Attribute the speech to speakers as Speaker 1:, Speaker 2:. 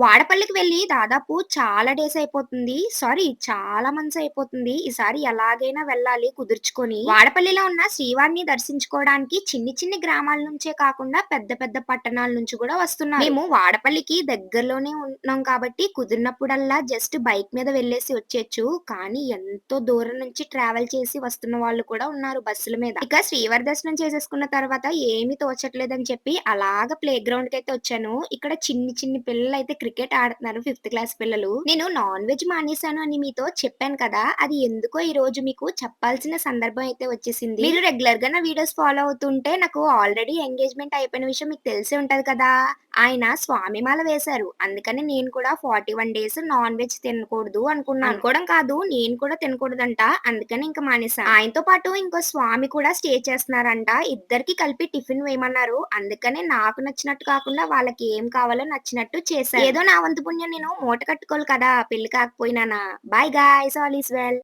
Speaker 1: వాడపల్లికి వెళ్ళి దాదాపు చాలా డేస్ అయిపోతుంది. సారీ చాలా మంత్స్ అయిపోతుంది. ఈసారి ఎలాగైనా వెళ్ళాలి కుదుర్చుకొని. వాడపల్లిలో ఉన్న శ్రీవారిని దర్శించుకోవడానికి చిన్ని చిన్ని గ్రామాల నుంచే కాకుండా పెద్ద పెద్ద పట్టణాల నుంచి కూడా వస్తున్నాం మేము వాడపల్లికి దగ్గరలోనే ఉన్నాం కాబట్టి కుదిరినప్పుడల్లా జస్ట్ బైక్ మీద వెళ్ళేసి వచ్చేచ్చు కానీ ఎంతో దూరం నుంచి ట్రావెల్ చేసి వస్తున్న వాళ్ళు కూడా ఉన్నారు బస్సుల మీద. ఇక శ్రీవారి దర్శనం చేసేసుకున్న తర్వాత ఏమీ తోచట్లేదని చెప్పి అలాగ ప్లే గ్రౌండ్ కైతే వచ్చాను. ఇక్కడ చిన్ని చిన్ని అయితే క్రికెట్ ఆడుతున్నారు ఫిఫ్త్ క్లాస్ పిల్లలు. నేను నాన్ వెజ్ మానేశాను అని మీతో చెప్పాను కదా! అది ఎందుకో ఈరోజు మీకు చెప్పాల్సిన సందర్భం అయితే వచ్చేసింది. మీరు రెగ్యులర్‌గా నా వీడియోస్ ఫాలో అవుతుంటే నాకు ఆల్రెడీ ఎంగేజ్‌మెంట్ అయిపోయిన విషయం మీకు తెలిసే ఉంటది కదా! ఆయన స్వామిమాల వేశారు. అందుకని నేను కూడా 41 డేస్ నాన్ వెజ్ తినకూడదు అనుకున్నాను. అనుకోవడం కాదు నేను కూడా తినకూడదంట. అందుకని ఇంక మానేశాను. ఆయనతో పాటు ఇంకో స్వామి కూడా స్టే చేస్తున్నారంట. ఇద్దరికీ కలిపి టిఫిన్ వేయమన్నారు. అందుకనే నాకు నచ్చినట్టు కాకుండా వాళ్ళకి ఏం కావాలో నచ్చినట్టు చేశారు ఏదో నా వంతు పుణ్యం నేను మూట కట్టుకోవాలి కదా! పెళ్ళి కాకపోయినానా. Bye guy all is well.